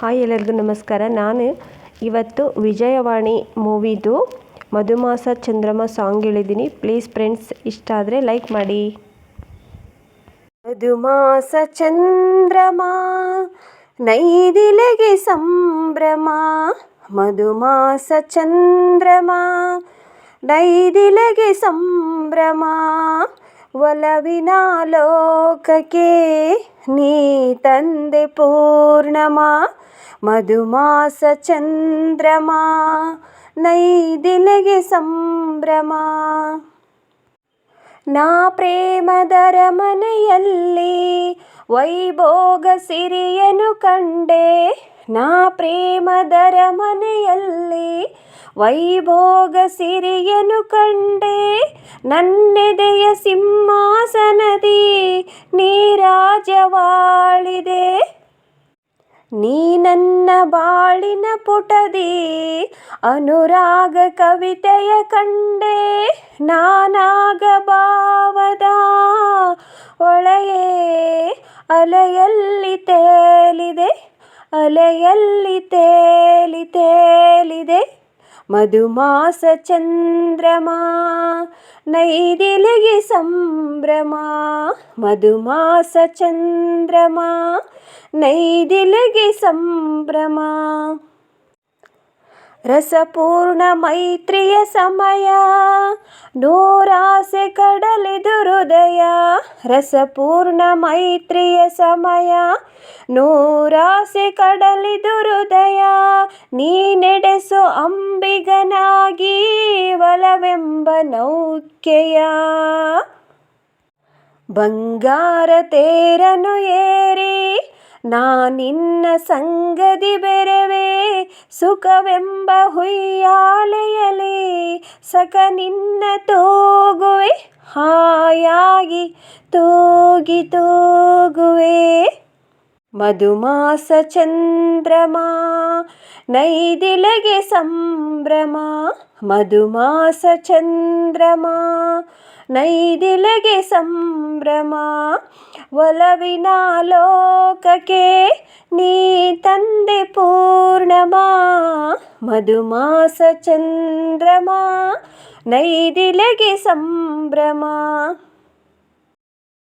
Hi ಎಲ್ಲರಿಗೂ ನಮಸ್ಕಾರ. ನಾನು ಇವತ್ತು ವಿಜಯವಾಣಿ ಮೂವಿದು ಮಧುಮಾಸ ಚಂದ್ರಮ ಸಾಂಗ್ ಹೇಳಿದ್ದೀನಿ. ಪ್ಲೀಸ್ ಫ್ರೆಂಡ್ಸ್, ಇಷ್ಟ ಆದರೆ ಲೈಕ್ ಮಾಡಿ. ಮಧುಮಾಸ ಚಂದ್ರಮ ನೈದಿಲೆಗೆ ಸಂಭ್ರಮ. ಮಧುಮಾಸ ಚಂದ್ರಮ ನೈದಿಲೆಗೆ ಸಂಭ್ರಮ. ಒಲವಿನ ಲೋಕಕ್ಕೆ ನೀ ತಂದೆ ಪೂರ್ಣಮ ಮಧುಮಾಸ ಚಂದ್ರಮ, ನೈದಿಲೆಗೆ ಸಂಭ್ರಮ. ನಾ ಪ್ರೇಮದರ ಮನೆಯಲ್ಲಿ ವೈಭೋಗ ಸಿರಿಯನು ಕಂಡೆ. ನಾ ಪ್ರೇಮದರ ಮನೆಯಲ್ಲಿ ವೈಭೋಗ ಸಿರಿಯನು ಕಂಡೆ. ನನ್ನೆದೆಯ ಸಿಂಹಾಸನದಿ ನೀರಾಜವಾಳಿದೆ. ನೀ ನನ್ನ ಬಾಳಿನ ಪುಟದಿ, ಅನುರಾಗ ಕವಿತೆಯ ಕಂಡೆ, ನಾನಾಗ ಭಾವದ ಒಳೆಯೇ, ಅಲೆಯಲ್ಲಿ ತೇಲಿದೆ, ಅಲೆಯಲ್ಲಿ ತೇಲಿ ತೇಲಿದೆ. ಮಧುಮಾಸ ಚಂದ್ರಮ ನೈದಿಲೆಗೆ ಸಂಭ್ರಮ ಮಧುಮಾಸ ಚಂದ್ರಮ ನೈದಿಲೆಗೆ ಸಂಭ್ರಮ ರಸಪೂರ್ಣ ಮೈತ್ರಿಯ ಸಮಯ, ನೂರಾಸೆ ಕಡಲಿದು ಹೃದಯ. ರಸಪೂರ್ಣ ಮೈತ್ರಿಯ ಸಮಯ, ನೂರಾಸೆ ಕಡಲಿದು ಹೃದಯ. ನೀ ನಡೆಸೋ ಅಂಬಿಗನಾಗಿ ಒಲವೆಂಬ ನೌಕೆಯ. ಬಂಗಾರ ತೇರನು ಏರಿ ನಾನಿನ್ನ ಸಂಗದಿ ಬೆರವೆ ಸುಖವೆಂಬ ಹುಯ್ಯಾಲೆಯಲಿ ಸಕ ನಿನ್ನ ತೋಗುವೆ ಹಾಯಾಗಿ ತೋಗಿ ತೂಗುವೆ. ಮಧುಮಾಸ ಚಂದ್ರಮ ನೈದಿಲೆಗೆ ಸಂಭ್ರಮ ಮಧುಮಾಸ ಚಂದ್ರಮ ನೈದಿಲೆಗೆ ಸಂಭ್ರಮ ಒಲವಿನ ಲೋಕಕ್ಕೆ ನೀ ತಂದೆ ಪೂರ್ಣಮ ಮಧುಮಾಸ ಚಂದ್ರಮ ನೈದಿಲೆಗೆ ಸಂಭ್ರಮ